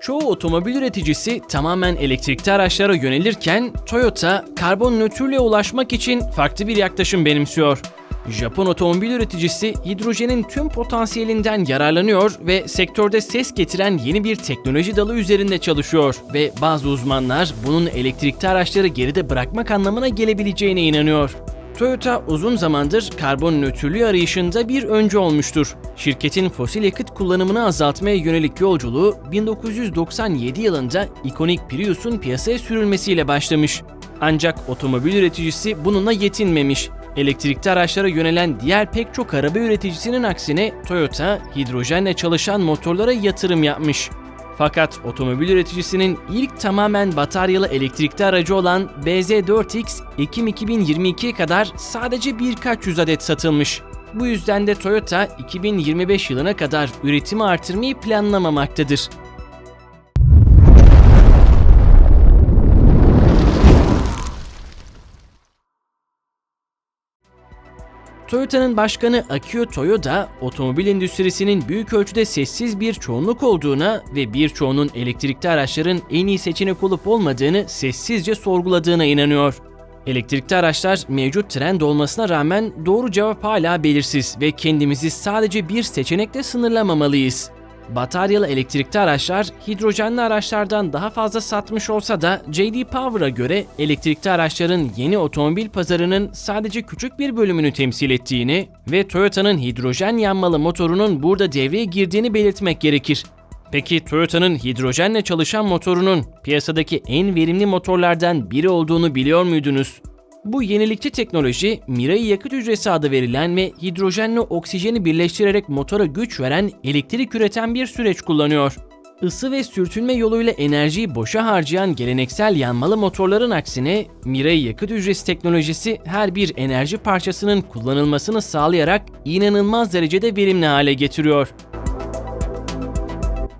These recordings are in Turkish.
Çoğu otomobil üreticisi tamamen elektrikli araçlara yönelirken Toyota karbon nötrlüğe ulaşmak için farklı bir yaklaşım benimsiyor. Japon otomobil üreticisi hidrojenin tüm potansiyelinden yararlanıyor ve sektörde ses getiren yeni bir teknoloji dalı üzerinde çalışıyor ve bazı uzmanlar bunun elektrikli araçları geride bırakmak anlamına gelebileceğine inanıyor. Toyota uzun zamandır karbon nötrlüğü arayışında bir öncü olmuştur. Şirketin fosil yakıt kullanımını azaltmaya yönelik yolculuğu 1997 yılında ikonik Prius'un piyasaya sürülmesiyle başlamış. Ancak otomobil üreticisi bununla yetinmemiş. Elektrikli araçlara yönelen diğer pek çok araba üreticisinin aksine Toyota hidrojenle çalışan motorlara yatırım yapmış. Fakat otomobil üreticisinin ilk tamamen bataryalı elektrikli aracı olan BZ4X Ekim 2022'ye kadar sadece birkaç yüz adet satılmış. Bu yüzden de Toyota 2025 yılına kadar üretimi artırmayı planlamamaktadır. Toyota'nın başkanı Akio Toyoda, otomobil endüstrisinin büyük ölçüde sessiz bir çoğunluk olduğuna ve birçoğunun elektrikli araçların en iyi seçenek olup olmadığını sessizce sorguladığına inanıyor. Elektrikli araçlar mevcut trend olmasına rağmen doğru cevap hala belirsiz ve kendimizi sadece bir seçenekle sınırlamamalıyız. Bataryalı elektrikli araçlar hidrojenli araçlardan daha fazla satmış olsa da JD Power'a göre elektrikli araçların yeni otomobil pazarının sadece küçük bir bölümünü temsil ettiğini ve Toyota'nın hidrojen yanmalı motorunun burada devreye girdiğini belirtmek gerekir. Peki Toyota'nın hidrojenle çalışan motorunun piyasadaki en verimli motorlardan biri olduğunu biliyor muydunuz? Bu yenilikçi teknoloji, Mirai yakıt hücresi adı verilen ve hidrojenle oksijeni birleştirerek motora güç veren elektrik üreten bir süreç kullanıyor. Isı ve sürtünme yoluyla enerjiyi boşa harcayan geleneksel yanmalı motorların aksine Mirai yakıt hücresi teknolojisi her bir enerji parçasının kullanılmasını sağlayarak inanılmaz derecede verimli hale getiriyor.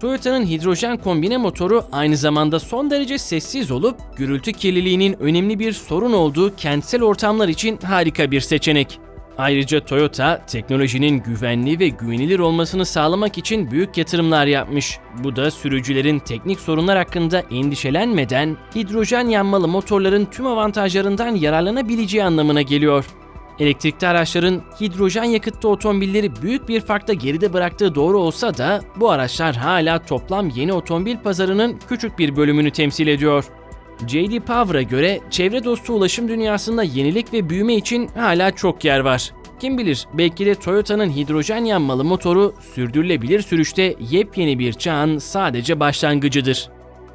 Toyota'nın hidrojen kombine motoru aynı zamanda son derece sessiz olup gürültü kirliliğinin önemli bir sorun olduğu kentsel ortamlar için harika bir seçenek. Ayrıca Toyota, teknolojinin güvenli ve güvenilir olmasını sağlamak için büyük yatırımlar yapmış. Bu da sürücülerin teknik sorunlar hakkında endişelenmeden hidrojen yanmalı motorların tüm avantajlarından yararlanabileceği anlamına geliyor. Elektrikli araçların hidrojen yakıtlı otomobilleri büyük bir farkla geride bıraktığı doğru olsa da bu araçlar hala toplam yeni otomobil pazarının küçük bir bölümünü temsil ediyor. JD Power'a göre çevre dostu ulaşım dünyasında yenilik ve büyüme için hala çok yer var. Kim bilir belki de Toyota'nın hidrojen yanmalı motoru sürdürülebilir sürüşte yepyeni bir çağın sadece başlangıcıdır.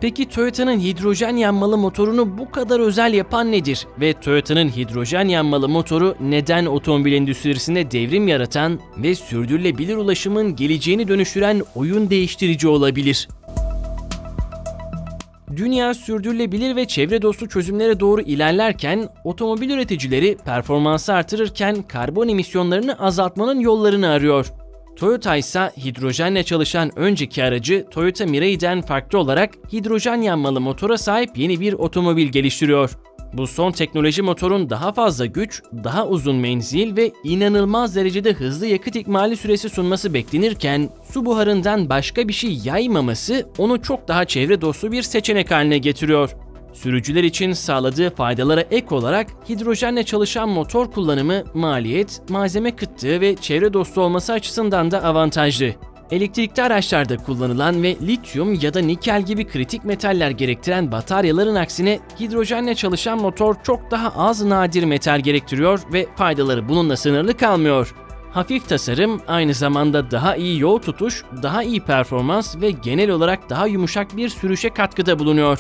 Peki Toyota'nın hidrojen yanmalı motorunu bu kadar özel yapan nedir? Ve Toyota'nın hidrojen yanmalı motoru neden otomobil endüstrisinde devrim yaratan ve sürdürülebilir ulaşımın geleceğini dönüştüren oyun değiştirici olabilir? Dünya sürdürülebilir ve çevre dostu çözümlere doğru ilerlerken otomobil üreticileri performansı artırırken karbon emisyonlarını azaltmanın yollarını arıyor. Toyota ise hidrojenle çalışan önceki aracı Toyota Mirai'den farklı olarak hidrojen yanmalı motora sahip yeni bir otomobil geliştiriyor. Bu son teknoloji motorun daha fazla güç, daha uzun menzil ve inanılmaz derecede hızlı yakıt ikmali süresi sunması beklenirken su buharından başka bir şey yaymaması onu çok daha çevre dostu bir seçenek haline getiriyor. Sürücüler için sağladığı faydalara ek olarak hidrojenle çalışan motor kullanımı maliyet, malzeme kıtlığı ve çevre dostu olması açısından da avantajlı. Elektrikli araçlarda kullanılan ve lityum ya da nikel gibi kritik metaller gerektiren bataryaların aksine hidrojenle çalışan motor çok daha az nadir metal gerektiriyor ve faydaları bununla sınırlı kalmıyor. Hafif tasarım aynı zamanda daha iyi yol tutuş, daha iyi performans ve genel olarak daha yumuşak bir sürüşe katkıda bulunuyor.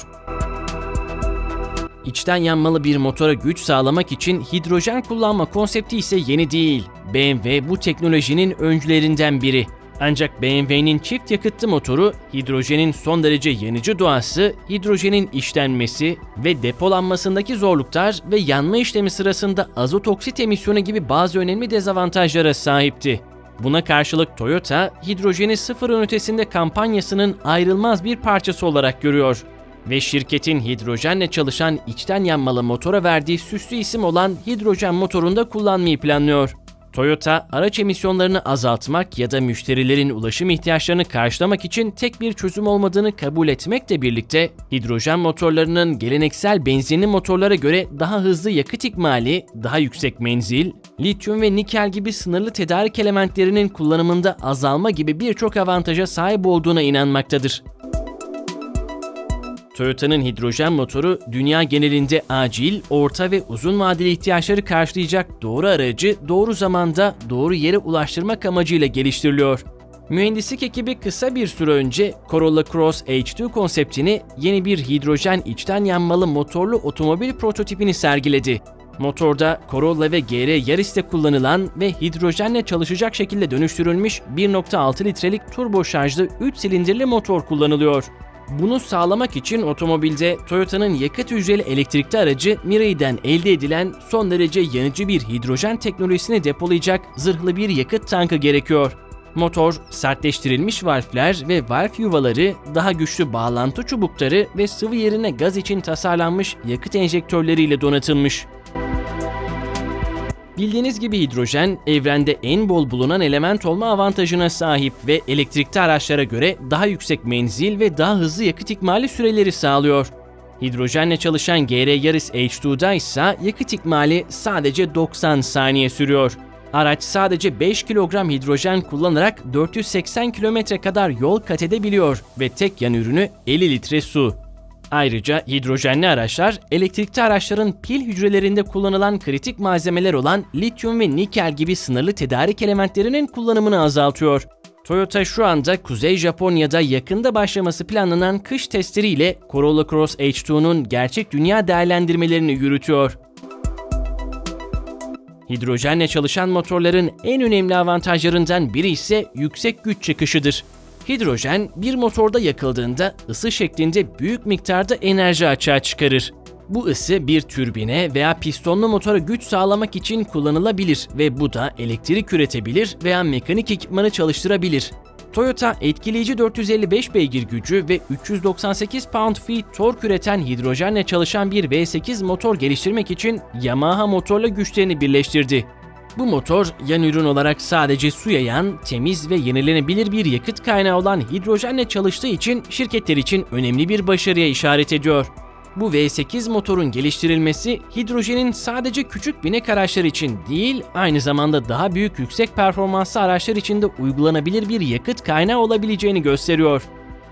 İçten yanmalı bir motora güç sağlamak için hidrojen kullanma konsepti ise yeni değil. BMW bu teknolojinin öncülerinden biri. Ancak BMW'nin çift yakıtlı motoru, hidrojenin son derece yanıcı doğası, hidrojenin işlenmesi ve depolanmasındaki zorluklar ve yanma işlemi sırasında azot oksit emisyonu gibi bazı önemli dezavantajlara sahipti. Buna karşılık Toyota, hidrojeni sıfırın ötesinde kampanyasının ayrılmaz bir parçası olarak görüyor ve şirketin hidrojenle çalışan içten yanmalı motora verdiği süslü isim olan hidrojen motorunda kullanmayı planlıyor. Toyota, araç emisyonlarını azaltmak ya da müşterilerin ulaşım ihtiyaçlarını karşılamak için tek bir çözüm olmadığını kabul etmekle birlikte, hidrojen motorlarının geleneksel benzinli motorlara göre daha hızlı yakıt ikmali, daha yüksek menzil, lityum ve nikel gibi sınırlı tedarik elementlerinin kullanımında azalma gibi birçok avantaja sahip olduğuna inanmaktadır. Toyota'nın hidrojen motoru dünya genelinde acil, orta ve uzun vadeli ihtiyaçları karşılayacak doğru aracı doğru zamanda doğru yere ulaştırmak amacıyla geliştiriliyor. Mühendislik ekibi kısa bir süre önce Corolla Cross H2 konseptini yeni bir hidrojen içten yanmalı motorlu otomobil prototipini sergiledi. Motorda Corolla ve GR Yaris'te kullanılan ve hidrojenle çalışacak şekilde dönüştürülmüş 1.6 litrelik turbo şarjlı 3 silindirli motor kullanılıyor. Bunu sağlamak için otomobilde Toyota'nın yakıt hücreli elektrikli aracı Mirai'den elde edilen son derece yanıcı bir hidrojen teknolojisini depolayacak zırhlı bir yakıt tankı gerekiyor. Motor, sertleştirilmiş valfler ve valf yuvaları, daha güçlü bağlantı çubukları ve sıvı yerine gaz için tasarlanmış yakıt enjektörleriyle donatılmış. Bildiğiniz gibi hidrojen, evrende en bol bulunan element olma avantajına sahip ve elektrikli araçlara göre daha yüksek menzil ve daha hızlı yakıt ikmali süreleri sağlıyor. Hidrojenle çalışan GR Yaris H2'da ise yakıt ikmali sadece 90 saniye sürüyor. Araç sadece 5 kilogram hidrojen kullanarak 480 kilometre kadar yol kat edebiliyor ve tek yan ürünü 50 litre su. Ayrıca hidrojenli araçlar, elektrikli araçların pil hücrelerinde kullanılan kritik malzemeler olan lityum ve nikel gibi sınırlı tedarik elementlerinin kullanımını azaltıyor. Toyota şu anda Kuzey Japonya'da yakında başlaması planlanan kış testleriyle Corolla Cross H2'nun gerçek dünya değerlendirmelerini yürütüyor. Hidrojenle çalışan motorların en önemli avantajlarından biri ise yüksek güç çıkışıdır. Hidrojen bir motorda yakıldığında ısı şeklinde büyük miktarda enerji açığa çıkarır. Bu ısı bir türbine veya pistonlu motora güç sağlamak için kullanılabilir ve bu da elektrik üretebilir veya mekanik ekipmanı çalıştırabilir. Toyota etkileyici 455 beygir gücü ve 398 pound-feet tork üreten hidrojenle çalışan bir V8 motor geliştirmek için Yamaha motorla güçlerini birleştirdi. Bu motor yan ürün olarak sadece su yayan, temiz ve yenilenebilir bir yakıt kaynağı olan hidrojenle çalıştığı için şirketler için önemli bir başarıya işaret ediyor. Bu V8 motorun geliştirilmesi hidrojenin sadece küçük binek araçlar için değil, aynı zamanda daha büyük yüksek performanslı araçlar için de uygulanabilir bir yakıt kaynağı olabileceğini gösteriyor.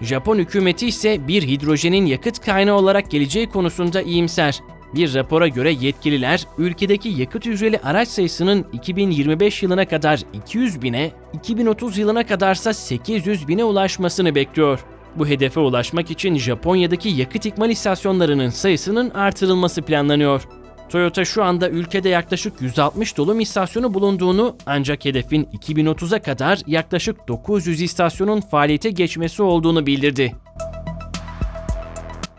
Japon hükümeti ise bir hidrojenin yakıt kaynağı olarak geleceği konusunda iyimser. Bir rapora göre yetkililer ülkedeki yakıt hücreli araç sayısının 2025 yılına kadar 200 bine, 2030 yılına kadarsa 800 bine ulaşmasını bekliyor. Bu hedefe ulaşmak için Japonya'daki yakıt ikmal istasyonlarının sayısının artırılması planlanıyor. Toyota şu anda ülkede yaklaşık 160 dolum istasyonu bulunduğunu ancak hedefin 2030'a kadar yaklaşık 900 istasyonun faaliyete geçmesi olduğunu bildirdi.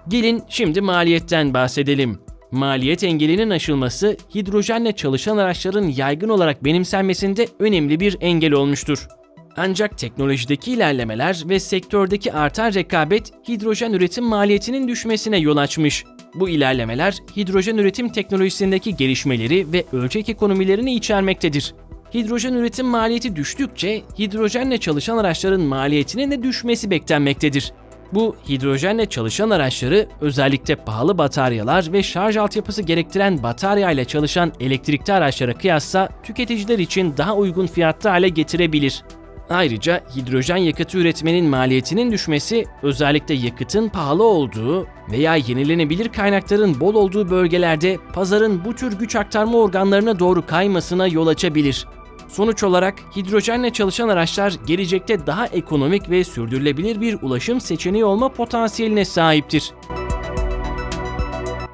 Gelin şimdi maliyetten bahsedelim. Maliyet engelinin aşılması hidrojenle çalışan araçların yaygın olarak benimsenmesinde önemli bir engel olmuştur. Ancak teknolojideki ilerlemeler ve sektördeki artan rekabet hidrojen üretim maliyetinin düşmesine yol açmış. Bu ilerlemeler hidrojen üretim teknolojisindeki gelişmeleri ve ölçek ekonomilerini içermektedir. Hidrojen üretim maliyeti düştükçe hidrojenle çalışan araçların maliyetinin de düşmesi beklenmektedir. Bu hidrojenle çalışan araçları özellikle pahalı bataryalar ve şarj altyapısı gerektiren batarya ile çalışan elektrikli araçlara kıyasla tüketiciler için daha uygun fiyatta hale getirebilir. Ayrıca hidrojen yakıtı üretmenin maliyetinin düşmesi özellikle yakıtın pahalı olduğu veya yenilenebilir kaynakların bol olduğu bölgelerde pazarın bu tür güç aktarma organlarına doğru kaymasına yol açabilir. Sonuç olarak hidrojenle çalışan araçlar gelecekte daha ekonomik ve sürdürülebilir bir ulaşım seçeneği olma potansiyeline sahiptir.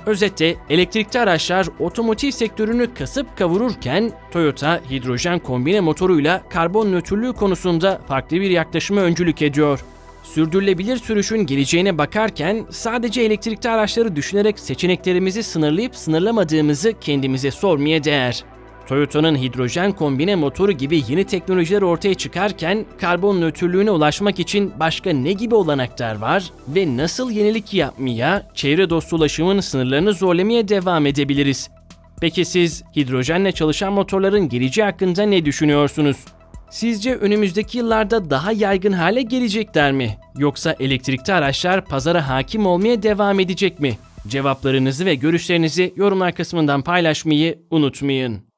Özetle elektrikli araçlar otomotiv sektörünü kasıp kavururken Toyota hidrojen kombine motoruyla karbon nötrlüğü konusunda farklı bir yaklaşıma öncülük ediyor. Sürdürülebilir sürüşün geleceğine bakarken sadece elektrikli araçları düşünerek seçeneklerimizi sınırlayıp sınırlamadığımızı kendimize sormaya değer. Toyota'nın hidrojen kombine motoru gibi yeni teknolojiler ortaya çıkarken karbon nötrlüğüne ulaşmak için başka ne gibi olanaklar var ve nasıl yenilik yapmaya, çevre dostu ulaşımın sınırlarını zorlamaya devam edebiliriz? Peki siz hidrojenle çalışan motorların geleceği hakkında ne düşünüyorsunuz? Sizce önümüzdeki yıllarda daha yaygın hale gelecekler mi? Yoksa elektrikli araçlar pazara hakim olmaya devam edecek mi? Cevaplarınızı ve görüşlerinizi yorumlar kısmından paylaşmayı unutmayın.